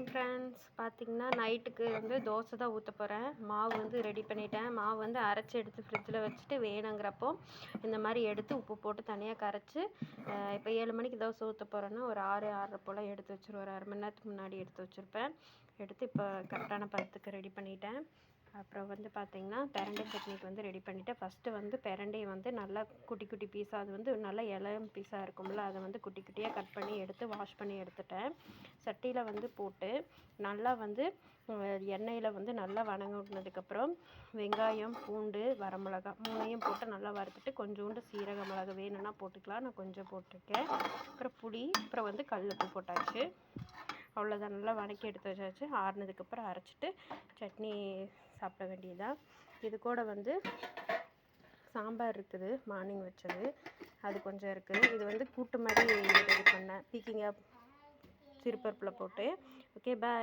Morning friends பார்த்தீங்கன்னா நைட்டுக்கு வந்து தோசை தான் ஊற்ற போகிறேன் மாவு வந்து ரெடி பண்ணிட்டேன். மாவு வந்து அரைச்சி எடுத்து ஃப்ரிட்ஜில் வச்சுட்டு வேணுங்கிறப்போ இந்த மாதிரி எடுத்து உப்பு போட்டு தனியாக கரைச்சி இப்போ ஏழு மணிக்கு தோசை ஊற்ற போகிறேன்னா ஒரு ஆறு ஆறரை போல் எடுத்து வச்சுருவேன். ஒரு அரை மணி நேரத்துக்கு முன்னாடி எடுத்து வச்சுருப்பேன். எடுத்து இப்போ கரெக்டான பதத்துக்கு ரெடி பண்ணிட்டேன். அப்புறம் வந்து பார்த்திங்கன்னா பிரண்டை சட்னிக்கு வந்து ரெடி பண்ணிவிட்டு ஃபஸ்ட்டு வந்து பிரண்டையை வந்து நல்லா குட்டி குட்டி பீஸாக அது வந்து நல்லா இளம் பீஸாக இருக்கும்ல அதை வந்து குட்டி குட்டியாக கட் பண்ணி எடுத்து வாஷ் பண்ணி எடுத்துட்டேன். சட்டியில் வந்து போட்டு நல்லா வந்து எண்ணெயில் வந்து நல்லா வணங்கினதுக்கப்புறம் வெங்காயம் பூண்டு வரமிளகா மூணையும் போட்டு நல்லா வறுத்துட்டு கொஞ்சோண்டு சீரக மிளகு வேணும்னா போட்டுக்கலாம் நான் கொஞ்சம் போட்டிருக்கேன். அப்புறம் புளி அப்புறம் வந்து கல் உப்பு போட்டாச்சு. அவ்வளோதான் நல்லா வதக்கி எடுத்து வச்சாச்சு. ஆறுனதுக்கப்புறம் அரைச்சிட்டு சட்னி சாப்பிட வேண்டியதுதான் இது கூட வந்து சாம்பார் இருக்குது மார்னிங் வச்சது. அது கொஞ்சம் இருக்குது இது வந்து கூட்டு மாதிரி ரெடி பண்ணேன். பீக்கிங்காக சிறுபருப்பில் போட்டு. Okay bye